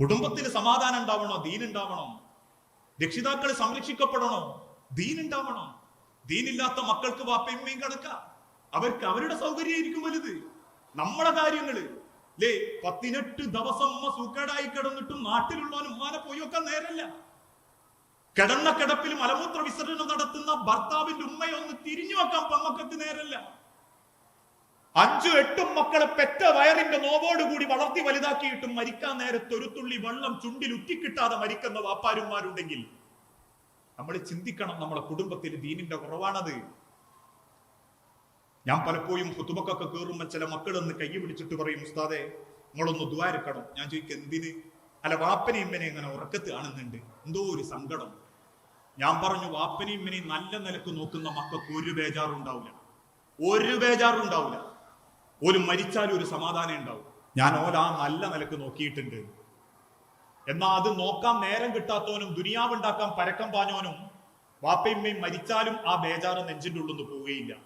കുടുംബത്തിൽ സമാധാനം ഉണ്ടാവണോ? ദീൻ ഉണ്ടാവണോ. രക്ഷിതാക്കൾ സംരക്ഷിക്കപ്പെടണോ? ദീൻ ഉണ്ടാവണോ. ദീനില്ലാത്ത മക്കൾക്ക് വാപ്പയമ്മയും കണക്ക. അവർക്ക് അവരുടെ സൗകര്യമായിരിക്കും വലുത്. നമ്മളെ കാര്യങ്ങൾ. ലേ പത്തിനെട്ട് ദിവസം ഉമ്മ സൂക്കേടായി കിടന്നിട്ടും നാട്ടിലുള്ളവനും ഉമ്മാനെ പോയി വെക്കാൻ നേരല്ല. കിടന്ന കിടപ്പിൽ മലമൂത്ര വിസർജനം നടത്തുന്ന ഭർത്താവിന്റെ ഉമ്മയൊന്ന് തിരിഞ്ഞു വെക്കാൻ പമ്മക്കത്ത് നേരല്ല. അഞ്ചു എട്ടും മക്കളെ പെറ്റ വയറിന്റെ നോവോടുകൂടി വളർത്തി വലുതാക്കിയിട്ടും മരിക്കാൻ നേരത്ത് ഒരു തുള്ളി വെള്ളം ചുണ്ടിൽ ഉറ്റിക്കിട്ടാതെ മരിക്കുന്ന വാപ്പാരുമാരുണ്ടെങ്കിൽ നമ്മൾ ചിന്തിക്കണം നമ്മളെ കുടുംബത്തിൽ ദീനിന്റെ കുറവാണത്. ഞാൻ പലപ്പോഴും കുത്തുമക്കൊക്കെ കയറുമ്പോൾ ചില മക്കളൊന്ന് കൈ പിടിച്ചിട്ട് പറയും ഉസ്താദെ നിങ്ങളൊന്ന് ദ്വാരക്കണം ഞാൻ ചോദിക്കും എന്തിന്? അല്ല വാപ്പനെയും ഇമ്മനെ ഇങ്ങനെ ഉറക്കത്ത് കാണുന്നുണ്ട്. എന്തോ ഒരു സങ്കടം. ഞാൻ പറഞ്ഞു വാപ്പനെയും ഇമ്മനെയും നല്ല നിലയ്ക്ക് നോക്കുന്ന മക്കൾക്ക് ഒരു ബേജാറും ഉണ്ടാവില്ല ഒരു ബേജാറും ഉണ്ടാവില്ല ഒരു മരിച്ചാലും ഒരു സമാധാനം ഉണ്ടാവും. ഞാൻ ഓല നല്ല നിലയ്ക്ക് നോക്കിയിട്ടുണ്ട്. എന്നാൽ അത് നോക്കാൻ നേരം കിട്ടാത്തവനും ദുനിയാവുണ്ടാക്കാൻ പരക്കം പാഞ്ഞവനും വാപ്പയമ്മയും മരിച്ചാലും ആ ബേജാറ് നെഞ്ചിന്റെ ഉള്ളിൽ നിന്ന് പോവുകയില്ല.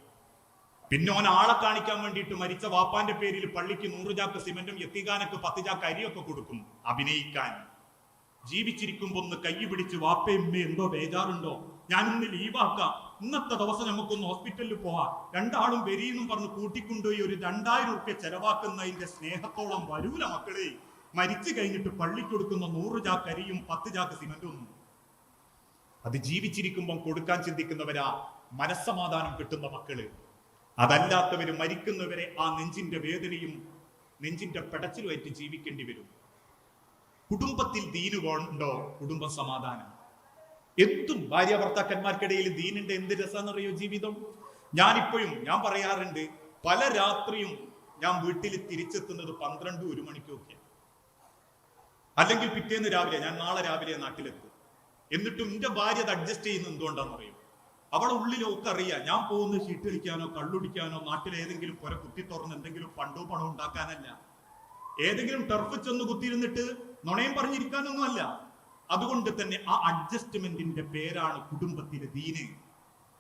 പിന്നെ ഓൻ ആളെ കാണിക്കാൻ വേണ്ടിയിട്ട് മരിച്ച വാപ്പാന്റെ പേരിൽ പള്ളിക്ക് നൂറ് ചാക്ക് സിമെന്റും എത്തിക്കാനൊക്കെ പത്ത് ചാക്ക് അരിയൊക്കെ കൊടുക്കും. അഭിനയിക്കാൻ. ജീവിച്ചിരിക്കുമ്പോ ഒന്ന് കൈ പിടിച്ച് വാപ്പയമ്മ എന്തോ ബേജാറുണ്ടോ? ഞാനിന്ന് ലീവാക്കാം. ഇന്നത്തെ ദിവസം നമുക്കൊന്ന് ഹോസ്പിറ്റലിൽ പോവാം. രണ്ടാളും വരിയെന്നും പറഞ്ഞ് കൂട്ടിക്കൊണ്ടുപോയി ഒരു രണ്ടായിരം ഉറുപ്പ്യ ചെലവാക്കുന്നതിന്റെ സ്നേഹത്തോളം വരൂല മക്കളെ. മരിച്ചു കഴിഞ്ഞിട്ട് പള്ളിക്ക് കൊടുക്കുന്ന നൂറ് ചാക്ക് അരിയും പത്ത് ചാക്ക് സിമന്റും അത് ജീവിച്ചിരിക്കുമ്പം കൊടുക്കാൻ ചിന്തിക്കുന്നവരാ മനസ്സമാധാനം കിട്ടുന്ന മക്കൾ. അതല്ലാത്തവര് മരിക്കുന്നവരെ ആ നെഞ്ചിന്റെ വേദനയും നെഞ്ചിന്റെ പെടച്ചിലുമായിട്ട് ജീവിക്കേണ്ടി വരും. കുടുംബത്തിൽ ദീന് കൊണ്ടോ കുടുംബ സമാധാനം? എന്തും ഭാര്യ ഭർത്താക്കന്മാർക്കിടയിൽ ദീനിന്റെ എന്ത് രസമെന്നറിയോ ജീവിതം? ഞാനിപ്പോഴും ഞാൻ പറയാറുണ്ട് പല രാത്രിയും ഞാൻ വീട്ടിൽ തിരിച്ചെത്തുന്നത് പന്ത്രണ്ട് ഒരു മണിക്കൊക്കെ. അല്ലെങ്കിൽ പിറ്റേന്ന് രാവിലെ ഞാൻ നാളെ രാവിലെ നാട്ടിലെത്തും. എന്നിട്ടും എന്റെ ഭാര്യ അത് അഡ്ജസ്റ്റ് ചെയ്യുന്ന എന്തുകൊണ്ടാണെന്നറിയോ? അവളെ ഉള്ളിലൊക്കെ അറിയാം ഞാൻ പോകുന്നത് ഷീറ്റ് കളിക്കാനോ കള്ളുടിക്കാനോ നാട്ടിൽ ഏതെങ്കിലും പുര കുത്തി തുറന്ന് എന്തെങ്കിലും പണ്ടോ പണോ ഉണ്ടാക്കാനല്ല. ഏതെങ്കിലും ടർഫ് ചെന്ന് കുത്തിയിരുന്നിട്ട് നുണയും പറഞ്ഞിരിക്കാനൊന്നും അല്ല അതുകൊണ്ട് തന്നെ ആ അഡ്ജസ്റ്റ്മെന്റിന്റെ പേരാണ് കുടുംബത്തിലെ ദീന്.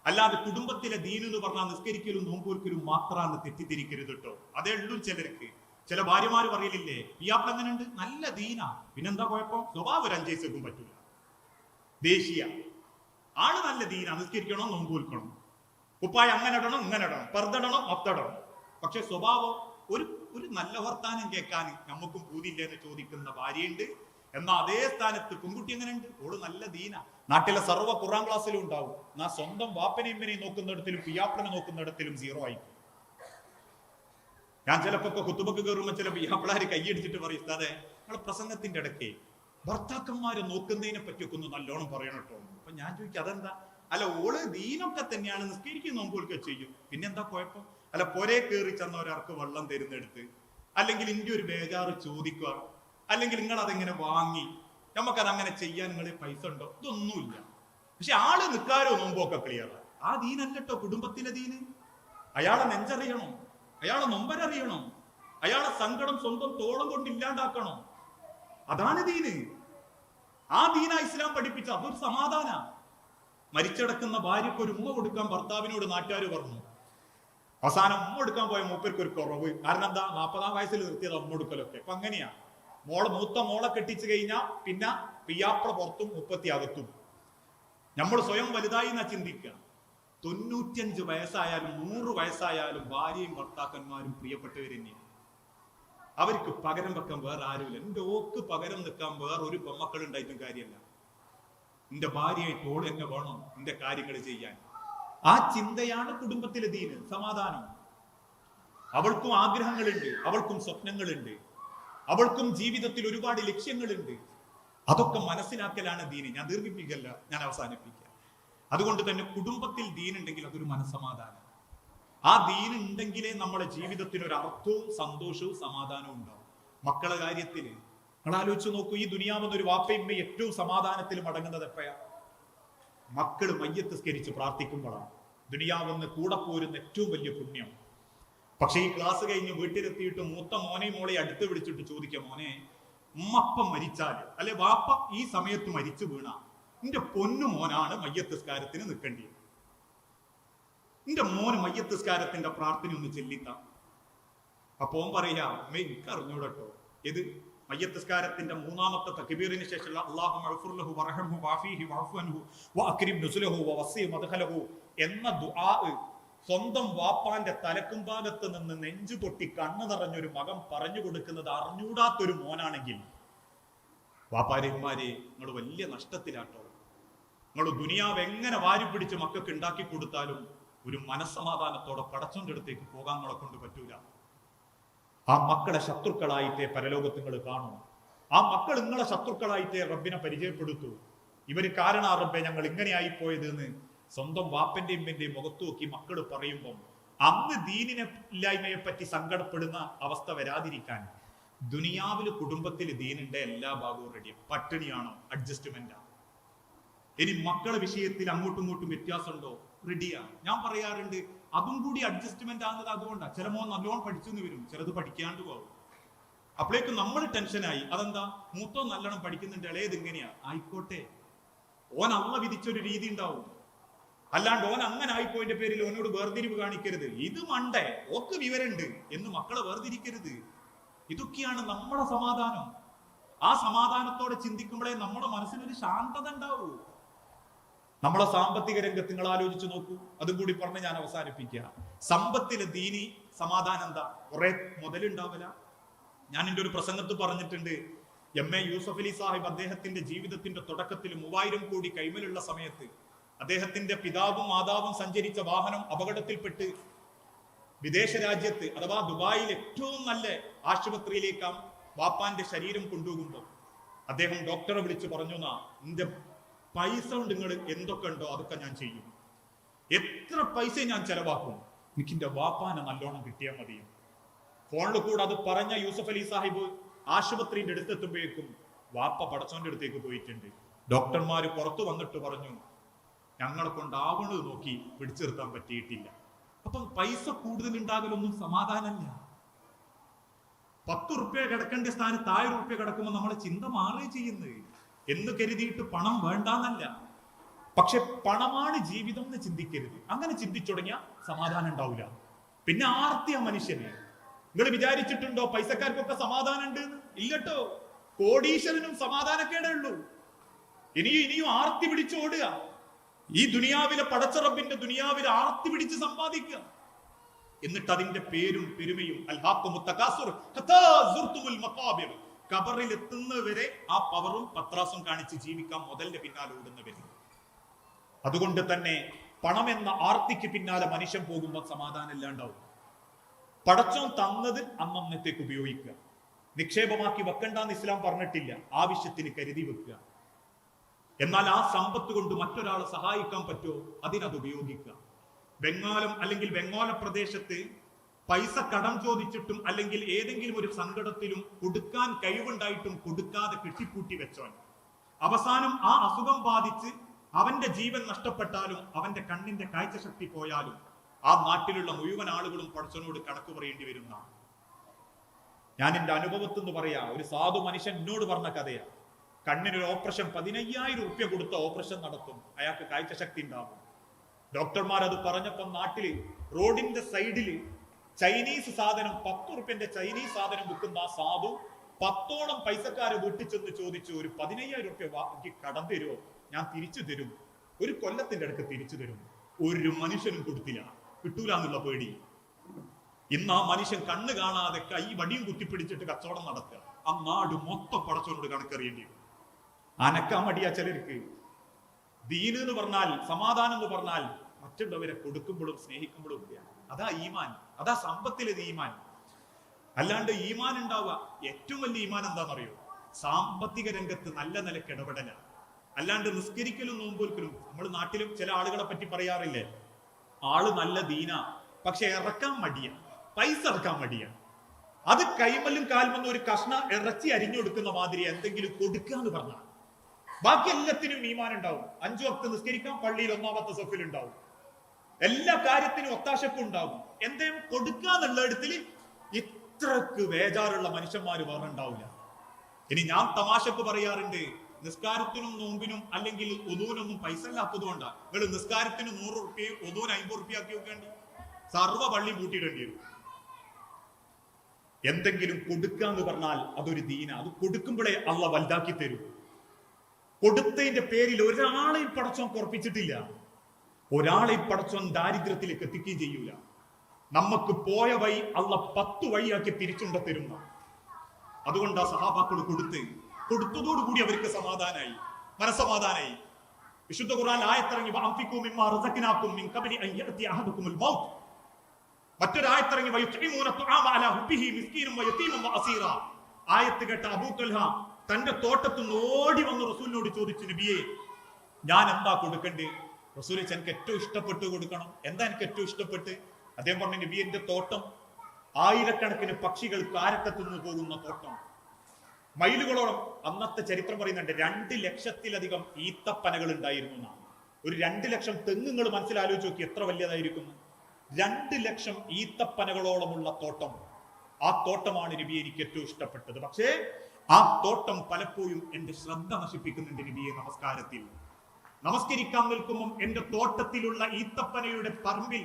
അല്ലാതെ കുടുംബത്തിലെ ദീൻ എന്ന് പറഞ്ഞാൽ നിസ്കരിക്കലും നോമ്പൂർക്കലും മാത്രമാണ് തെറ്റിദ്ധരിക്കരുത് കേട്ടോ അതേ ഉള്ളൂ ചിലർക്ക്. ചില ഭാര്യമാർ പറയലില്ലേ പിയാപ്പിൾ അങ്ങനെ ഉണ്ട് നല്ല ദീനാ. പിന്നെന്താ കുഴപ്പം? സ്വഭാവം ഒരു അഞ്ചേസക്കും പറ്റൂല. ദേശീയ ആൾ നല്ല ദീന. നിസ്കരിക്കണോ? നോമ്പൂൽക്കണം ഉപ്പായ അങ്ങനെ ഇടണം ഇങ്ങനെ ഇടണം. പെറുതിടണം അത്തടണം പക്ഷെ സ്വഭാവം ഒരു ഒരു നല്ല വർത്താനം കേൾക്കാൻ നമുക്കും പൂതിയില്ല എന്ന് ചോദിക്കുന്ന ഭാര്യയുണ്ട്. എന്നാൽ അതേ സ്ഥാനത്ത് പെൺകുട്ടി എങ്ങനെ ഉണ്ട് ഓൾ നല്ല ദീന. നാട്ടിലെ സർവ ഖുറാൻ ക്ലാസ്സിലും ഉണ്ടാവും. എന്നാ സ്വന്തം വാപ്പനെയും ഇമ്മനെയും നോക്കുന്നിടത്തിലും പിയാപ്പിളിനെ നോക്കുന്നിടത്തിലും സീറോ ആയി ഞാൻ ചിലപ്പോ കുത്തുബക്ക് കയറുമ്പോ ചില പിയാപ്പിളാര് കൈയടിച്ചിട്ട് പറയും അതെ നമ്മളെ പ്രസംഗത്തിന്റെ ഇടയ്ക്ക് ഭർത്താക്കന്മാരെ നോക്കുന്നതിനെ പറ്റിയൊക്കെ ഒന്ന് നല്ലോണം പറയണം കേട്ടോ. അപ്പൊ ഞാൻ ചോദിക്കും അതെന്താ? അല്ല ഓൾ ദീനൊക്കെ തന്നെയാണ് നിസ്കരിക്കുന്ന നോമ്പുകൾക്ക് ചെയ്യും. പിന്നെന്താ കുഴപ്പം? അല്ല പൊരേ കയറി ചെന്ന ഒരാൾക്ക് വെള്ളം തരുന്നെടുത്ത് അല്ലെങ്കിൽ ഇന്റെ ഒരു ബേജാറ് ചോദിക്കുക. അല്ലെങ്കിൽ നിങ്ങൾ അതെങ്ങനെ വാങ്ങി നമുക്കത് അങ്ങനെ ചെയ്യാൻ നിങ്ങളെ പൈസ ഉണ്ടോ? ഇതൊന്നുമില്ല. പക്ഷെ ആൾ നിൽക്കാരോ നോമ്പൊക്കെ ക്ലിയർ ആ. ദീനല്ലോ കുടുംബത്തിന്റെ ദീന്. അയാളെ നെഞ്ചറിയണം? അയാളെ നൊമ്പരറിയണം അയാളെ സങ്കടം സ്വന്തം തോളം കൊണ്ട് ഇല്ലാണ്ടാക്കണം? അതാണ് ദീന്. ആ ദീന ഇസ്ലാം പഠിപ്പിച്ച അതൊരു സമാധാന. മരിച്ചടക്കുന്ന ഭാര്യക്ക് ഒരു ഉമ്മ കൊടുക്കാൻ ഭർത്താവിനോട് നാട്ടുകാർ പറഞ്ഞു. അവസാനം ഉമ്മ കൊടുക്കാൻ പോയ മൂപ്പർക്ക് ഒരു കുറവ്. കാരണം എന്താ? നാൽപ്പതാം വയസ്സിൽ നിർത്തിയത് ഉമ്മ കൊടുക്കലൊക്കെ. അപ്പൊ അങ്ങനെയാ മോളെ മൂത്ത മോളെ കെട്ടിച്ചു കഴിഞ്ഞാൽ പിന്നെ പിയാപ്ര പുറത്തും മുപ്പത്തി അകത്തും. നമ്മൾ സ്വയം വലുതായി എന്നാ ചിന്തിക്കുക തൊണ്ണൂറ്റിയഞ്ച് വയസ്സായാലും നൂറ് വയസ്സായാലും ഭാര്യയും ഭർത്താക്കന്മാരും പ്രിയപ്പെട്ടവർ തന്നെയാണ് അവർക്ക് പകരം വെക്കാൻ വേറെ ആരുമില്ല. എന്റെ ഓക്ക് പകരം നിൽക്കാൻ വേറെ ഒരു പെമ്മക്കൾ ഉണ്ടായിട്ടും കാര്യമല്ല. എന്റെ ഭാര്യയായിട്ട് ഓട് എന്നെ വേണം എന്റെ കാര്യങ്ങൾ ചെയ്യാൻ. ആ ചിന്തയാണ് കുടുംബത്തിലെ ദീന് സമാധാനം. അവൾക്കും ആഗ്രഹങ്ങളുണ്ട് അവൾക്കും സ്വപ്നങ്ങളുണ്ട്. അവൾക്കും ജീവിതത്തിൽ ഒരുപാട് ലക്ഷ്യങ്ങളുണ്ട്. അതൊക്കെ മനസ്സിലാക്കലാണ് ദീന്. ഞാൻ ദീർഘിപ്പിക്കല്ല ഞാൻ അവസാനിപ്പിക്കുക. അതുകൊണ്ട് തന്നെ കുടുംബത്തിൽ ദീനുണ്ടെങ്കിൽ അതൊരു മനസ്സമാധാനം. ആ ദീനുണ്ടെങ്കിലേ നമ്മുടെ ജീവിതത്തിന് ഒരു അർത്ഥവും സന്തോഷവും സമാധാനവും ഉണ്ടാവും. മക്കളെ കാര്യത്തിൽ നിങ്ങൾ ആലോചിച്ച് നോക്കൂ ഈ ദുനിയാവെന്ന് ഒരു വാപ്പയമ്മ ഏറ്റവും സമാധാനത്തിൽ മടങ്ങുന്നത് എപ്പോഴാ മക്കൾ മയ്യത്ത് സ്കരിച്ച് പ്രാർത്ഥിക്കുമ്പോഴാണ്. ദുനിയാവെന്ന് കൂടെ പോരുന്ന ഏറ്റവും വലിയ പുണ്യം. പക്ഷെ ഈ ക്ലാസ് കഴിഞ്ഞ് വീട്ടിലെത്തിയിട്ട് മൂത്ത മോനെ മോളെ അടുത്ത് വിളിച്ചിട്ട് ചോദിക്കാം മോനെ ഉമ്മപ്പ മരിച്ചാൽ? അല്ലെ വാപ്പ ഈ സമയത്ത് മരിച്ചു വീണ. എന്റെ പൊന്നു മോനാണ് മയ്യത്തസ്കാരത്തിന് നിൽക്കേണ്ടി. എന്റെ മോന് മയ്യത്തസ്കാരത്തിന്റെ പ്രാർത്ഥന ഒന്ന് ചെല്ലിത്താം. അപ്പൊ പറയാ എനിക്ക് അറിഞ്ഞൂടട്ടോ ഇത് മയ്യത്തസ്കാരത്തിന്റെ മൂന്നാമത്തെ തക്ബീറിന് ശേഷമുള്ള അള്ളാഹു വാഫിഹി വഅഫ്വൻഹു എന്ന ദുആ സ്വന്തം വാപ്പാന്റെ തലക്കുംഭാഗത്ത് നിന്ന് നെഞ്ചു പൊട്ടി കണ്ണു നിറഞ്ഞൊരു മകൻ പറഞ്ഞു കൊടുക്കുന്നത് അറിഞ്ഞൂടാത്തൊരു മോനാണെങ്കിൽ. വാപ്പാരന്മാരെ നിങ്ങൾ വലിയ നഷ്ടത്തിലാട്ടോ. നിങ്ങൾ ദുനിയാവ് എങ്ങനെ വാരി പിടിച്ച് മക്കൾക്ക് ഉണ്ടാക്കി കൊടുത്താലും ഒരു മനസ്സമാധാനത്തോടെ പടച്ചോന്റെ അടുത്തേക്ക് പോകാൻ നിങ്ങളെ കൊണ്ട് പറ്റൂല. ആ മക്കളെ ശത്രുക്കളായിട്ടേ പരലോകത്ത് നിങ്ങൾ കാണും. ആ മക്കൾ നിങ്ങളെ ശത്രുക്കളായിട്ടേ റബ്ബിനെ പരിചയപ്പെടുത്തൂ. ഇവർ കാരണ റബ്ബെ ഞങ്ങൾ ഇങ്ങനെയായി പോയത് എന്ന് സ്വന്തം വാപ്പന്റെയും ഇമ്മന്റെയും മുഖത്ത് നോക്കി മക്കൾ പറയുമ്പം അന്ന് ദീനിനെ ഇല്ലായ്മയെ പറ്റി സങ്കടപ്പെടുന്ന അവസ്ഥ വരാതിരിക്കാൻ ദുനിയാവിൽ കുടുംബത്തിൽ ദീനിന്റെ എല്ലാ ഭാഗവും റെഡി പട്ടിണിയാണോ? അഡ്ജസ്റ്റ്മെന്റാ ഇനി മക്കളെ വിഷയത്തിൽ അങ്ങോട്ടും ഇങ്ങോട്ടും വ്യത്യാസമുണ്ടോ? റെഡിയാ ഞാൻ പറയാറുണ്ട് അതും കൂടി അഡ്ജസ്റ്റ്മെന്റ് ആകുന്നത് അതുകൊണ്ടാണ് ചില മോൻ നല്ലോണം പഠിച്ചെന്ന് വരും ചിലത് പഠിക്കാണ്ട് പോകും. അപ്പോഴേക്കും നമ്മൾ ടെൻഷനായി അതെന്താ? മൂത്തോ നല്ലോണം പഠിക്കുന്നുണ്ട് ഇളയത് ഇങ്ങനെയാ. ആയിക്കോട്ടെ. ഓൻ അമ്മ വിധിച്ചൊരു രീതി ഉണ്ടാവും. അല്ലാണ്ട് ഓൻ അങ്ങനെ ആയിപ്പോയിന്റെ പേരിൽ ഓനോട് വേർതിരിവ് കാണിക്കരുത്. ഇത് മണ്ടേ. ഓക്ക് വിവരണ്ട് എന്ന് മക്കളെ വേർതിരിക്കരുത്. ഇതൊക്കെയാണ് നമ്മുടെ സമാധാനം. ആ സമാധാനത്തോടെ ചിന്തിക്കുമ്പോഴേ നമ്മുടെ മനസ്സിനൊരു ശാന്തത ഉണ്ടാവൂ. നമ്മളെ സാമ്പത്തിക രംഗത്ത് നിങ്ങൾ ആലോചിച്ച് നോക്കൂ. അതും കൂടി പറഞ്ഞ് ഞാൻ അവസാനിപ്പിക്കുക സമ്പത്തിലെ ദീനി സമാധാനം എന്താ? കുറെ മുതലുണ്ടാവില്ല ഞാൻ എന്റെ ഒരു പ്രസംഗത്ത് പറഞ്ഞിട്ടുണ്ട്. എം എ യൂസഫ് അലി സാഹിബ് അദ്ദേഹത്തിന്റെ ജീവിതത്തിന്റെ തുടക്കത്തിൽ മൂവായിരം കോടി കൈമലുള്ള സമയത്ത് അദ്ദേഹത്തിന്റെ പിതാവും മാതാവും സഞ്ചരിച്ച വാഹനം അപകടത്തിൽപ്പെട്ട് വിദേശ രാജ്യത്ത് അഥവാ ദുബായിൽ ഏറ്റവും നല്ല ആശുപത്രിയിലേക്ക് വാപ്പാന്റെ ശരീരം കൊണ്ടുപോകുമ്പോൾ അദ്ദേഹം ഡോക്ടറെ വിളിച്ച് പറഞ്ഞു എന്നാ നിന്റെ പൈസ കൊണ്ട് നിങ്ങൾ എന്തൊക്കെ ഉണ്ടോ അതൊക്കെ ഞാൻ ചെയ്യും. എത്ര പൈസ ഞാൻ ചെലവാക്കും. എനിക്ക് എന്റെ വാപ്പാനെ നല്ലോണം കിട്ടിയാൽ മതി. ഫോണിൽ കൂടെ അത് പറഞ്ഞ യൂസഫ് അലി സാഹിബ് ആശുപത്രിന്റെ അടുത്തെത്തുമ്പോഴേക്കും വാപ്പ പടച്ചോന്റെ അടുത്തേക്ക് പോയിട്ടുണ്ട്. ഡോക്ടർമാര് പുറത്തു വന്നിട്ട് പറഞ്ഞു ഞങ്ങളെ കൊണ്ടാവണത് നോക്കി പിടിച്ചു പറ്റിയിട്ടില്ല. അപ്പം പൈസ കൂടുതൽ ഉണ്ടാകലൊന്നും സമാധാനമല്ല. പത്ത് റുപ്യ കിടക്കേണ്ട സ്ഥാനത്ത് ആയിരം റുപ്യ കിടക്കുമ്പോൾ നമ്മളെ ചിന്ത മാറുകയും ചെയ്യുന്നത് എന്ന് കരുതിയിട്ട് പണം വേണ്ടാന്നല്ല. പക്ഷെ പണമാണ് ജീവിതം എന്ന് ചിന്തിക്കരുത്. അങ്ങനെ ചിന്തിച്ചു തുടങ്ങിയ സമാധാനം ഉണ്ടാവില്ല പിന്നെ ആർത്തിയ മനുഷ്യന്? നിങ്ങൾ വിചാരിച്ചിട്ടുണ്ടോ പൈസക്കാർക്കൊക്കെ സമാധാനം ഉണ്ട് ഇല്ലട്ടോ. കോടീശ്വരനും സമാധാനക്കേടേ ഉള്ളൂ. ഇനിയും ഇനിയും ആർത്തി പിടിച്ച് ഓടുക. ഈ ദുനിയാവിലെ പടച്ചറബിന്റെ ദുനിയാവിലെ ആർത്തി പിടിച്ച് സമ്പാദിക്കുക. എന്നിട്ട് അതിന്റെ പേരും പെരുമയും കബറിൽ എത്തുന്നവരെ ആ പവറും പത്രാസും കാണിച്ച് ജീവിക്കാൻ മുതലിന്റെ പിന്നാലെ ഓടുന്നവര് അതുകൊണ്ട് തന്നെ പണം എന്ന ആർത്തിക്ക് പിന്നാലെ മനുഷ്യൻ പോകുമ്പോൾ സമാധാനം ഇല്ലാണ്ടാവും. പടച്ചോൻ തന്നത് അന്നന്നത്തേക്ക് ഉപയോഗിക്കുക. നിക്ഷേപമാക്കി വെക്കണ്ടെന്ന് ഇസ്ലാം പറഞ്ഞിട്ടില്ല. ആവശ്യത്തിന് കരുതി വെക്കുക. എന്നാൽ ആ സമ്പത്ത് കൊണ്ട് മറ്റൊരാളെ സഹായിക്കാൻ പറ്റുമോ? അതിനത് ഉപയോഗിക്കുക. ബംഗാളം അല്ലെങ്കിൽ ബംഗാള പ്രദേശത്ത് പൈസ കടം ചോദിച്ചിട്ടും അല്ലെങ്കിൽ ഏതെങ്കിലും ഒരു സങ്കടത്തിലും കൊടുക്കാൻ കഴിവുണ്ടായിട്ടും കൊടുക്കാതെ കെട്ടിപ്പൂട്ടി വെച്ചവൻ. അവസാനം ആ അസുഖം ബാധിച്ച് അവന്റെ ജീവൻ നഷ്ടപ്പെട്ടാലും അവന്റെ കണ്ണിന്റെ കാഴ്ചശക്തി പോയാലും ആ നാട്ടിലുള്ള മുഴുവൻ ആളുകളും പടച്ചനോട് കണക്ക് പറയേണ്ടി വരുന്ന ഞാൻ എന്റെ അനുഭവത്തിൽ നിന്ന് പറയാ. ഒരു സാധു മനുഷ്യൻ എന്നോട് പറഞ്ഞ കഥയാ കണ്ണിനൊരു ഓപ്പറേഷൻ പതിനയ്യായിരം റുപ്യ കൊടുത്ത ഓപ്പറേഷൻ നടത്തും. അയാൾക്ക് കാഴ്ചശക്തി ഉണ്ടാവും. ഡോക്ടർമാർ അത് പറഞ്ഞപ്പം നാട്ടിൽ റോഡിന്റെ സൈഡിൽ ചൈനീസ് സാധനം പത്ത് റുപ്യന്റെ ചൈനീസ് സാധനം വിൽക്കുന്ന ആ സാധു പത്തോളം പൈസക്കാരെ വീട്ടിൽ ചെന്ന് ചോദിച്ചു ഒരു പതിനയ്യായിരം റുപ്യ എനിക്ക് കടം തരുമോ ഞാൻ തിരിച്ചു തരും. ഒരു കൊല്ലത്തിന്റെ അടുക്ക് തിരിച്ചു തരും. ഒരു മനുഷ്യനും കൊടുത്തില്ല. കിട്ടൂല എന്നുള്ള പേടി. ഇന്ന് ആ മനുഷ്യൻ കണ്ണ് കാണാതെ കൈ വടിയും കുത്തിപ്പിടിച്ചിട്ട് കച്ചവടം നടത്തുക. ആ നാട് മൊത്തം പടച്ചവനോട് കണക്കറിയേണ്ടി വരും. അനക്കാൻ മടിയാ ചിലർക്ക് ദീന് എന്ന് പറഞ്ഞാൽ സമാധാനം എന്ന് പറഞ്ഞാൽ മറ്റുള്ളവരെ കൊടുക്കുമ്പോഴും സ്നേഹിക്കുമ്പോഴും ഇല്ല അതാ ഈമാൻ. അതാ സമ്പത്തിലെ ഈമാൻ. അല്ലാണ്ട് ഈമാൻ ഉണ്ടാവുക ഏറ്റവും വലിയ ഈമാൻ എന്താണെന്നറിയോ സാമ്പത്തിക രംഗത്ത് നല്ല നിലയ്ക്ക് ഇടപെടല അല്ലാണ്ട് നിസ്കരിക്കലും നോമ്പോൽക്കലും നമ്മൾ നാട്ടിലും ചില ആളുകളെ പറ്റി പറയാറില്ലേ? ആൾ നല്ല ദീന പക്ഷെ ഇറക്കാൻ മടിയ. പൈസ ഇറക്കാൻ മടിയ. അത് കൈമല്ലും കാൽമെന്നും ഒരു കഷ്ണ ഇറച്ചി അരിഞ്ഞു കൊടുക്കുന്ന മാതിരി എന്തെങ്കിലും കൊടുക്കുക എന്ന് പറഞ്ഞാൽ ബാക്കി എല്ലാത്തിനും ഈമാൻ ഉണ്ടാവും അഞ്ചു വക്ത് നിസ്കരിക്കാം പള്ളിയിൽ ഒന്നാമത്തെ സഫിൽ ഉണ്ടാവും എല്ലാ കാര്യത്തിനും ഒത്താശപ്പ് ഉണ്ടാവും എന്തേലും കൊടുക്കുക എന്നുള്ള ഇടത്തിൽ ഇത്രക്ക് വേജാറുള്ള മനുഷ്യന്മാര് വേറെ ഉണ്ടാവില്ല ഇനി ഞാൻ തമാശക്ക് പറയാറുണ്ട് നിസ്കാരത്തിനും നോമ്പിനും അല്ലെങ്കിൽ ഒതൂനൊന്നും പൈസ ഇല്ലാത്തത് കൊണ്ടാണ് നിങ്ങൾ നിസ്കാരത്തിന് നൂറ് റുപ്യയും ഒതുവിന് അമ്പത് റുപ്യ ആക്കി വെക്കേണ്ടി. സർവ പള്ളി കൂട്ടിയിടേണ്ടി വരും. എന്തെങ്കിലും കൊടുക്കാന്ന് പറഞ്ഞാൽ അതൊരു ദീന. അത് കൊടുക്കുമ്പോഴേ അള്ള വലുതാക്കി തരൂ. കൊടുത്തതിന്റെ പേരിൽ ഒരാളെ പടച്ചോൻ കുറപ്പിച്ചിട്ടില്ല ഒരാളെ പടച്ചോൻ ദാരിദ്ര്യത്തിലേക്ക് എത്തിക്കുകയും ചെയ്യൂല. നമുക്ക് പോയ വഴി അള്ള പത്ത് വഴിയാക്കി തിരിച്ചുണ്ട തരുന്ന. അതുകൊണ്ട് ആ സഹാബാക്കൾ കൊടുത്ത് കൊടുത്തതോടുകൂടി അവർക്ക് സമാധാനായി. മനസമാധാനായി വിശുദ്ധ ഖുർആൻ ആയത്തിറങ്ങി മറ്റൊരായത്തിറങ്ങി ആയത്ത് കേട്ട അബൂ തൽഹ തന്റെ തോട്ടത്തിൽ നിന്ന് ഓടി വന്ന് റസൂലിനോട് ചോദിച്ചു നബിയെ ഞാൻ എന്താ കൊടുക്കണ്ടേ? റസൂൽ എനിക്ക് ഏറ്റവും ഇഷ്ടപ്പെട്ട് കൊടുക്കണം. എന്താ എനിക്ക് ഏറ്റവും ഇഷ്ടപ്പെട്ട്? അദ്ദേഹം പറഞ്ഞു നബി എന്റെ തോട്ടം ആയിരക്കണക്കിന് പക്ഷികൾ കാരക്കത്തുനിന്ന് പോകുന്ന തോട്ടം. മയിലുകളോളം അന്നത്തെ ചരിത്രം പറയുന്നുണ്ട് രണ്ട് ലക്ഷത്തിലധികം ഈത്തപ്പനകൾ ഉണ്ടായിരുന്നു എന്നാണ്. ഒരു രണ്ട് ലക്ഷം തെങ്ങുകൾ മനസ്സിലാലോചിച്ച് നോക്കി എത്ര വലിയതായിരിക്കും? രണ്ട് ലക്ഷം ഈത്തപ്പനകളോളമുള്ള തോട്ടം. ആ തോട്ടമാണ് നബി എനിക്ക് ഏറ്റവും ഇഷ്ടപ്പെട്ടത്. പക്ഷേ ആ തോട്ടം പലപ്പോഴും എന്റെ ശ്രദ്ധ നശിപ്പിക്കുന്നുണ്ട് നബിയെ നമസ്കാരത്തിൽ. നമസ്കരിക്കാൻ നിൽക്കുമ്പോൾ എന്റെ തോട്ടത്തിലുള്ള ഈത്തപ്പനയുടെ പറമ്പിൽ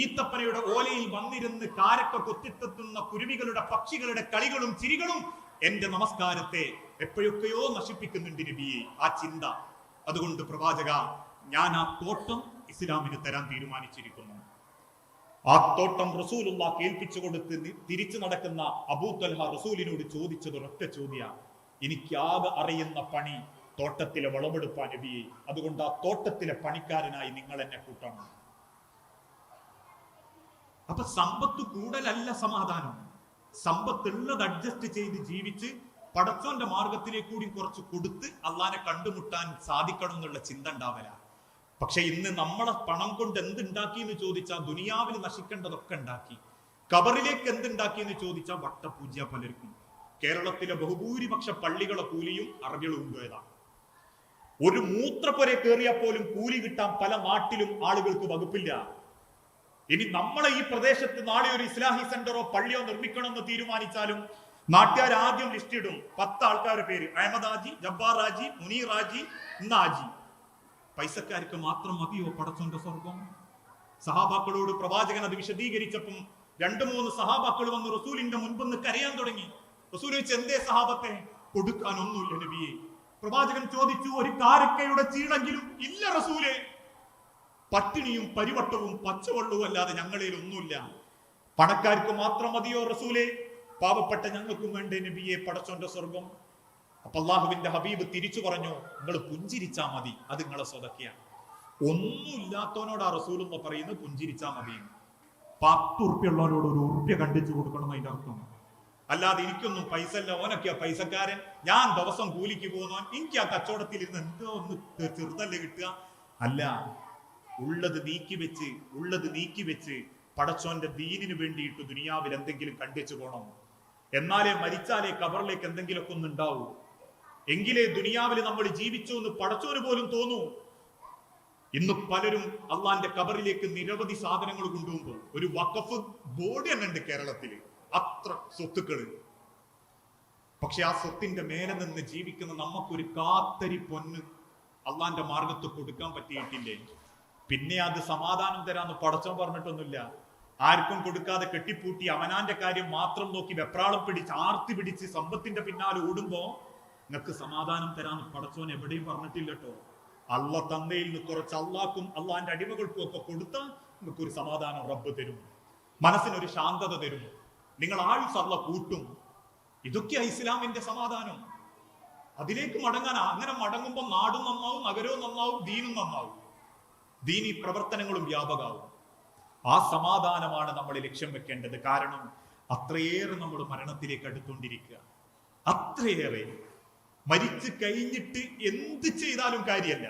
ഈത്തപ്പനയുടെ ഓലയിൽ വന്നിരുന്ന് കാരക്ക കൊത്തിത്തെത്തുന്ന കുരുവികളുടെ പക്ഷികളുടെ കളികളും ചിരികളും എന്റെ നമസ്കാരത്തെ എപ്പോഴൊക്കെയോ നശിപ്പിക്കുന്നുണ്ട് നബിയെ ആ ചിന്ത. അതുകൊണ്ട് പ്രവാചക ഞാൻ ആ തോട്ടം ഇസ്ലാമിന് തരാൻ തീരുമാനിച്ചിരിക്കുന്നു. ആ തോട്ടം റസൂലുള്ള കേൾപ്പിച്ചു കൊടുത്ത് തിരിച്ചു നടക്കുന്ന അബൂത്തൽഹ റസൂലിനോട് ചോദിച്ചത് ഒരൊറ്റ ചോദ്യമാണ്. എനിക്കാകെ അറിയുന്ന പണി തോട്ടത്തിലെ വളമെടുപ്പാൻ നബിയെ. അതുകൊണ്ട് ആ തോട്ടത്തിലെ പണിക്കാരനായി നിങ്ങൾ എന്നെ കൂട്ടണം. അപ്പൊ സമ്പത്ത് കൂടലല്ല സമാധാനം. സമ്പത്തുള്ളത് അഡ്ജസ്റ്റ് ചെയ്ത് ജീവിച്ച് പടച്ചോന്റെ മാർഗത്തിലേക്ക് കൂടി കുറച്ച് കൊടുത്ത് അള്ളാനെ കണ്ടുമുട്ടാൻ സാധിക്കണം എന്നുള്ള ചിന്ത ഉണ്ടാവല പക്ഷെ ഇന്ന് നമ്മളെ പണം കൊണ്ട് എന്തുണ്ടാക്കി എന്ന് ചോദിച്ചാൽ ദുനിയാവിൽ നശിക്കേണ്ടതൊക്കെ ഉണ്ടാക്കി. കബറിലേക്ക് എന്തുണ്ടാക്കി എന്ന് ചോദിച്ചാൽ വട്ടപൂജ പലർക്കും. കേരളത്തിലെ ബഹുഭൂരിപക്ഷ പള്ളികളെ കൂലിയും അറബികളും പോയതാണ് ഒരു മൂത്രപ്പൊരെ കയറിയാൽ പോലും കൂലി കിട്ടാൻ പല നാട്ടിലും ആളുകൾക്ക് വകുപ്പില്ല. ഇനി നമ്മളെ ഈ പ്രദേശത്ത് നാളെ ഒരു ഇസ്ലാഹി സെന്ററോ പള്ളിയോ നിർമ്മിക്കണമെന്ന് തീരുമാനിച്ചാലും നാട്ടുകാർ ആദ്യം ലിസ്റ്റ് ഇടും. പത്ത് ആൾക്കാരുടെ പേര്. അഹമ്മദ് ആജി ജബ്ബാർ ആജി മുനീർ ആജി ഇന്നാജി പൈസക്കാർക്ക് മാത്രം മതിയോ പടച്ചോന്റെ സ്വർഗം? സഹാബാക്കളോട് പ്രവാചകൻ അത് വിശദീകരിച്ചപ്പം രണ്ടു മൂന്ന് സഹാബാക്കൾ വന്ന് റസൂലിന്റെ മുൻപൊന്ന് കരയാൻ തുടങ്ങി. റസൂൽ വെച്ച് എന്തേ സഹാബത്തെ? കൊടുക്കാൻ ഒന്നുമില്ല നബിയെ. പ്രവാചകൻ ചോദിച്ചു ഒരു കാരക്കയുടെ ചീണെങ്കിലും ഇല്ല റസൂലെ. പട്ടിണിയും പരിവട്ടവും പച്ചവെള്ളവും അല്ലാതെ ഞങ്ങളിൽ ഒന്നുമില്ല. പണക്കാർക്ക് മാത്രം മതിയോ റസൂലെ? പാവപ്പെട്ട ഞങ്ങൾക്കും വേണ്ടേ നബിയെ പടച്ചോന്റെ സ്വർഗം? അപ്പൊ അള്ളാഹുവിന്റെ ഹബീബ് തിരിച്ചു പറഞ്ഞു നിങ്ങൾ പുഞ്ചിരിച്ചാ മതി. അത് നിങ്ങളെ സ്വതക്കെയാണ്. ഒന്നുമില്ലാത്തവനോട് ആ റസൂൽ എന്ന് പറയുന്നത് പുഞ്ചിരിച്ചാ മതി പത്ത് ഉറുപ്പ്യുള്ളവനോട് ഒരു ഉറുപ്പ്യ കണ്ടിച്ചു കൊടുക്കണം അതിന്റെ അർത്ഥം. അല്ലാതെ എനിക്കൊന്നും പൈസ അല്ല ഓനൊക്കെയാ പൈസക്കാരൻ. ഞാൻ ദിവസം കൂലിക്ക് പോകുന്നവൻ. എനിക്ക് ആ കച്ചവടത്തിൽ ഇരുന്ന് എന്തോ ഒന്ന് ചെറുതല്ലേ കിട്ടുക. അല്ല ഉള്ളത് നീക്കി വെച്ച് ഉള്ളത് നീക്കി വെച്ച് പടച്ചോന്റെ ദീനിന് വേണ്ടിയിട്ട് ദുനിയാവിൽ എന്തെങ്കിലും കണ്ടിച്ചു പോകണം എന്നാലേ മരിച്ചാലേ കബറിലേക്ക് എന്തെങ്കിലുമൊക്കെ ഒന്ന് ഉണ്ടാവൂ. എങ്കിലേ ദുനിയാവിൽ നമ്മൾ ജീവിച്ചു എന്ന് പടച്ചോന് പോലും തോന്നൂ. ഇന്ന് പലരും അള്ളാന്റെ കബറിലേക്ക് നിരവധി സാധനങ്ങൾ കൊണ്ടുപോകുമ്പോൾ ഒരു വഖഫ് ബോർഡ് തന്നെ ഉണ്ട് കേരളത്തിൽ അത്ര സ്വത്തുക്കൾ. പക്ഷെ ആ സ്വത്തിന്റെ മേലെ നിന്ന് ജീവിക്കുന്ന നമുക്കൊരു കാത്തരി പൊന്ന് അള്ളാന്റെ മാർഗത്ത് കൊടുക്കാൻ പറ്റിയിട്ടില്ലേ? പിന്നെ അത് സമാധാനം തരാന്ന് പടച്ചോൻ പറഞ്ഞിട്ടൊന്നുമില്ല. ആർക്കും കൊടുക്കാതെ കെട്ടിപ്പൂട്ടി അവനാന്റെ കാര്യം മാത്രം നോക്കി വെപ്രാളം പിടിച്ച് ആർത്തി പിടിച്ച് സമ്പത്തിന്റെ പിന്നാലെ ഓടുമ്പോ നിങ്ങൾക്ക് സമാധാനം തരാൻ പടച്ചോൻ എവിടെയും പറഞ്ഞിട്ടില്ല കേട്ടോ അള്ള തന്നയിൽ നിന്ന് കുറച്ച് അള്ളാക്കും അള്ളാന്റെ അടിമകൾക്കും ഒക്കെ കൊടുത്താൽ നിങ്ങൾക്ക് ഒരു സമാധാനം റബ്ബ് തരും. മനസ്സിനൊരു ശാന്തത തരും. നിങ്ങൾ ആയുസ് അള്ള കൂട്ടും. ഇതൊക്കെയാ ഇസ്ലാമിന്റെ സമാധാനം. അതിലേക്ക് മടങ്ങാൻ അങ്ങനെ മടങ്ങുമ്പോൾ നാടും നന്നാവും നഗരവും നന്നാവും ദീനും നന്നാവും. ദീനി പ്രവർത്തനങ്ങളും വ്യാപകമാവും ആ സമാധാനമാണ് നമ്മൾ ലക്ഷ്യം വെക്കേണ്ടത്. കാരണം അത്രയേറെ നമ്മൾ മരണത്തിലേക്ക് അടുത്തുകൊണ്ടിരിക്കുക അത്രയേറെ. മരിച്ചു കഴിഞ്ഞിട്ട് എന്ത് ചെയ്താലും കാര്യമല്ല.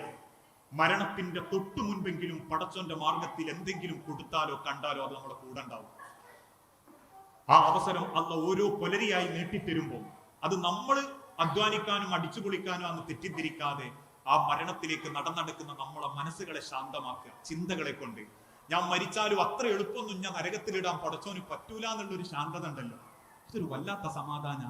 മരണത്തിന്റെ തൊട്ടു മുൻപെങ്കിലും പടച്ചോന്റെ മാർഗത്തിൽ എന്തെങ്കിലും കൊടുത്താലോ കണ്ടാലോ അത് നമ്മുടെ കൂടെ ഉണ്ടാവും. ആ അവസരം അല്ല ഓരോ പുലരിയായി നീട്ടിത്തരുമ്പോൾ അത് നമ്മൾ അധ്വാനിക്കാനും അടിച്ചു പൊളിക്കാനും അന്ന് തെറ്റിദ്ധരിക്കാതെ ആ മരണത്തിലേക്ക് നടന്നെടുക്കുന്ന നമ്മളെ മനസ്സുകളെ ശാന്തമാക്കുക ചിന്തകളെ കൊണ്ട്. ഞാൻ മരിച്ചാലും അത്ര എളുപ്പമൊന്നും ഞാൻ നരകത്തിലിടാൻ പടച്ചോന് പറ്റൂല എന്നുള്ളൊരു ശാന്തത ഉണ്ടല്ലോ. ഇതൊരു വല്ലാത്ത സമാധാന.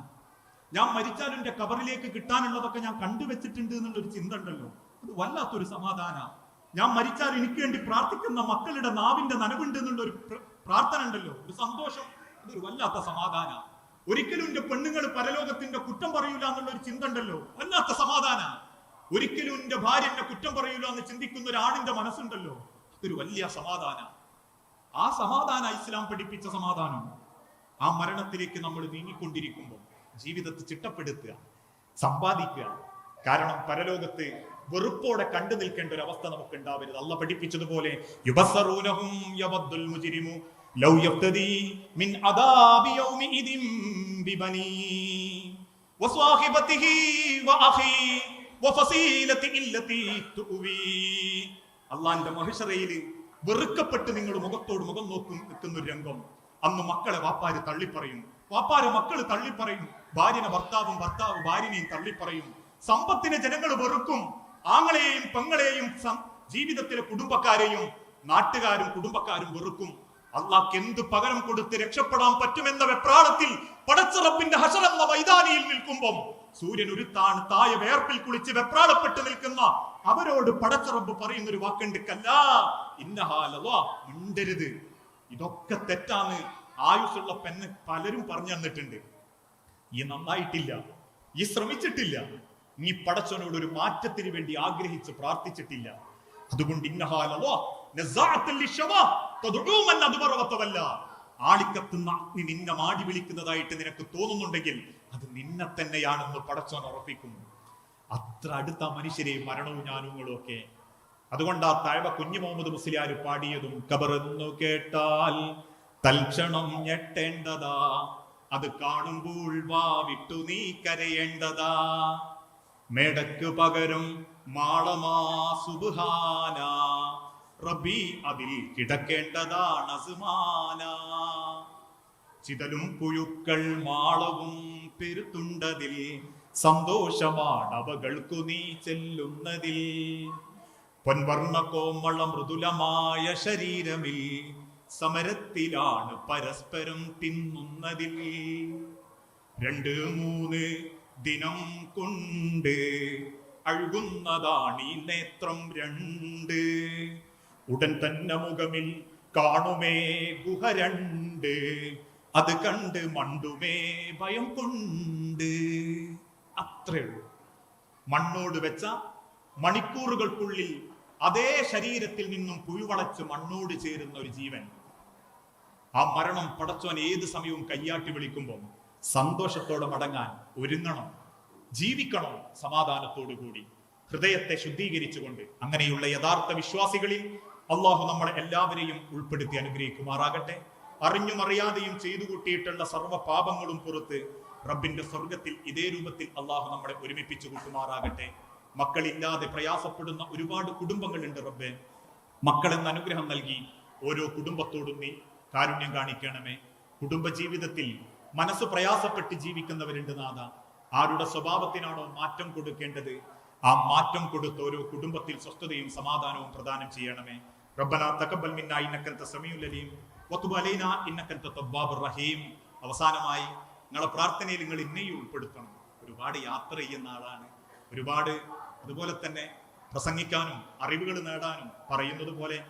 ഞാൻ മരിച്ചാൽ എന്റെ കബറിലേക്ക് കിട്ടാനുള്ളതൊക്കെ ഞാൻ കണ്ടുവെച്ചിട്ടുണ്ട് എന്നുള്ളൊരു ചിന്ത ഉണ്ടല്ലോ അത് വല്ലാത്തൊരു സമാധാന. ഞാൻ മരിച്ചാൽ എനിക്ക് വേണ്ടി പ്രാർത്ഥിക്കുന്ന മക്കളുടെ നാവിന്റെ നനവുണ്ട് എന്നുള്ള ഒരു പ്ര- പ്രാർത്ഥന ഉണ്ടല്ലോ ഒരു സന്തോഷം അതൊരു വല്ലാത്ത സമാധാന. ഒരിക്കലും എന്റെ പെണ്ണുങ്ങൾ പരലോകത്തിന്റെ കുറ്റം പറയൂല എന്നുള്ള ഒരു ചിന്ത ഉണ്ടല്ലോ വല്ലാത്ത സമാധാന. ഒരിക്കലും എന്റെ ഭാര്യ എന്നെ കുറ്റം പറയൂല എന്ന് ചിന്തിക്കുന്ന ഒരു മനസ്സുണ്ടല്ലോ. അതൊരു വലിയ സമാധാന. ആ സമാധാന ഇസ്ലാം പഠിപ്പിച്ച സമാധാനം. ആ മരണത്തിലേക്ക് നമ്മൾ നീങ്ങിക്കൊണ്ടിരിക്കുമ്പോൾ ജീവിതത്തെ ചിട്ടപ്പെടുത്തുക സമ്പാദിക്കുക. കാരണം പരലോകത്ത് വെറുപ്പോടെ കണ്ടു നിൽക്കേണ്ട ഒരു അവസ്ഥ നമുക്ക് ഉണ്ടാവരുത്. അല്ല പഠിപ്പിച്ചതുപോലെ അള്ളാന്റെ മഹിഷറയിൽ വെറുക്കപ്പെട്ട് നിങ്ങൾ മുഖത്തോട് മുഖം നോക്കും നിൽക്കുന്ന ഒരു രംഗം. അന്ന് മക്കളെ വാപ്പാര് തള്ളിപ്പറയും വാപ്പാരെ മക്കൾ തള്ളിപ്പറയും ഭാര്യനെ ഭർത്താവും ഭർത്താവ് ഭാര്യനെയും തള്ളിപ്പറയും സമ്പത്തിനെ ജനങ്ങൾ വെറുക്കും. ആങ്ങളെയും പെങ്ങളെയും ജീവിതത്തിലെ കുടുംബക്കാരെയും നാട്ടുകാരും കുടുംബക്കാരും വെറുക്കും. അള്ളാഹ് എന്ത് പകരം കൊടുത്ത് രക്ഷപ്പെടാൻ പറ്റുമെന്ന വെപ്രാളത്തിൽ പടച്ചറപ്പിന്റെ ഹസറെന്ന മൈതാനിയിൽ നിൽക്കുമ്പം സൂര്യൻ ഉരുത്താണ് തായ വേർപ്പിൽ കുളിച്ച് വെപ്രാളപ്പെട്ട് നിൽക്കുന്ന അവരോട് പടച്ചറബ് പറയുന്ന ഒരു വാക്കുണ്ട്. കല്ലാ ഇന്നഹാലവാ മിണ്ടരുത്. ഇതൊക്കെ തെറ്റാന്ന് ആയുസ്സുള്ള പെണ്ണ് പലരും പറഞ്ഞു തന്നിട്ടുണ്ട്. ഈ നന്നായിട്ടില്ല. ഈ ശ്രമിച്ചിട്ടില്ല. നീ പടച്ചവനോട് ഒരു മാറ്റത്തിന് വേണ്ടി ആഗ്രഹിച്ച് പ്രാർത്ഥിച്ചിട്ടില്ല. അതുകൊണ്ട് ഇന്നഹാലവാ നസാഅത്തുൽ ലിശവാ തദ്ഉ മൻ അദ്ബറവതവല്ല ആളിക്കത്തുന്ന അഗ്നി നിന്നെ മാടി വിളിക്കുന്നതായിട്ട് നിനക്ക് തോന്നുന്നുണ്ടെങ്കിൽ അത് നിന്നെ തന്നെയാണെന്ന് പടച്ചോൻ ഉറപ്പിക്കുന്നു അത്ര അടുത്ത മനുഷ്യരെ മരണവും ഞാനുങ്ങളും ഒക്കെ. അതുകൊണ്ട് ആ താഴ്വ കുഞ്ഞു മുഹമ്മദ് മുസ്ലിയാർ പാടിയതും കബറെന്നു കേട്ടാൽ തൽക്ഷണം ഞെട്ടേണ്ടതാ. അത് കാണുമ്പോൾ വാ വിട്ടു നീ കരയേണ്ടതാ. മേടക്ക് പകരം മാളമാ സുബുഹാന. റബി അതിൽ കിടക്കേണ്ടതാണ് അസുമാന. ചിതലും പുഴുക്കൾ മാളവും പെരുത്തുണ്ടതിൽ സന്തോഷമാണ് അവകൾക്കു നീ ചെല്ലുന്നതിൽ. പൊൻവർണ കോമള മൃദുലമായ ശരീരമിൽ സമരത്തിലാണ് പരസ്പരം തിന്നുന്നതിൽ. രണ്ട് മൂന്ന് ദിനം കൊണ്ട് അഴുകുന്നതാണ് ഈ നേത്രം രണ്ട്. ഉടൻ തന്നെ മുഖമിൽ കാണുമേ ഗുഹ രണ്ട്. അത് കണ്ട് മണ്ടുമേ ഭയം കൊണ്ട്. അത്രേ ഉള്ളൂ. മണ്ണോട് വെച്ച മണിക്കൂറുകൾക്കുള്ളിൽ അതേ ശരീരത്തിൽ നിന്നും പുഴുവളച്ച് മണ്ണോട് ചേരുന്ന ഒരു ജീവൻ. ആ മരണം പടച്ചോൻ ഏത് സമയവും കയ്യാട്ടി വിളിക്കുമ്പോൾ സന്തോഷത്തോടെ മടങ്ങാൻ ഒരുങ്ങണം ജീവിക്കണം സമാധാനത്തോടു കൂടി. ഹൃദയത്തെ ശുദ്ധീകരിച്ചുകൊണ്ട് അങ്ങനെയുള്ള യഥാർത്ഥ വിശ്വാസികളിൽ അള്ളാഹു നമ്മളെ എല്ലാവരെയും ഉൾപ്പെടുത്തി അനുഗ്രഹിക്കുമാറാകട്ടെ. അറിഞ്ഞും അറിയാതെയും ചെയ്തു കൂട്ടിയിട്ടുള്ള സർവ പാപങ്ങളും പുറത്ത് റബ്ബിന്റെ സ്വർഗത്തിൽ ഇതേ രൂപത്തിൽ അള്ളാഹു നമ്മളെ ഒരുമിപ്പിച്ചു കൂട്ടുമാറാകട്ടെ. മക്കളില്ലാതെ പ്രയാസപ്പെടുന്ന ഒരുപാട് കുടുംബങ്ങളുണ്ട് റബ്ബെ. മക്കളെന്ന അനുഗ്രഹം നൽകി ഓരോ കുടുംബത്തോടും നീ കാരുണ്യം കാണിക്കണമേ. കുടുംബജീവിതത്തിൽ മനസ്സ് പ്രയാസപ്പെട്ട് ജീവിക്കുന്നവരുണ്ട് നാഥ. ആരുടെ സ്വഭാവത്തിനാണോ മാറ്റം കൊടുക്കേണ്ടത് ആ മാറ്റം കൊടുത്ത് ഓരോ കുടുംബത്തിൽ സ്വസ്ഥതയും സമാധാനവും പ്രദാനം ചെയ്യണമേ. റബ്ബന തഖബ്ബൽ മിന്നാ ഇന്നക അൻത സമീഉൽ അലീം. വതുബ് അലൈനാ ഇന്നക അൻത തവ്വാബുർ റഹീം. അവസാനമായി നിങ്ങളെ പ്രാർത്ഥനയിൽ നിങ്ങൾ ഇന്നെയും ഉൾപ്പെടുത്തണം. ഒരുപാട് യാത്ര ചെയ്യുന്ന ആളാണ്. ഒരുപാട് അതുപോലെ തന്നെ പ്രസംഗിക്കാനും അറിവുകൾ നേടാനും പറയുന്നത് പോലെ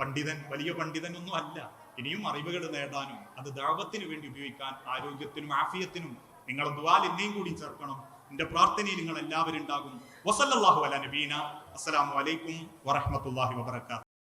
പണ്ഡിതൻ വലിയ പണ്ഡിതനൊന്നും അല്ല. ഇനിയും അറിവുകൾ നേടാനും അത് ദാവത്തിന് വേണ്ടി ഉപയോഗിക്കാൻ ആരോഗ്യത്തിനും ആഫിയത്തിനും നിങ്ങൾ ദുവാൽ എന്നെയും കൂടി ചേർക്കണം. എന്റെ പ്രാർത്ഥനയിൽ നിങ്ങൾ എല്ലാവരും ഉണ്ടാകും. വസല്ലാഹു അല നബീന. അസ്സലാമു അലൈക്കും വറഹ്മത്തുള്ളാഹി വബറകാതുഹു.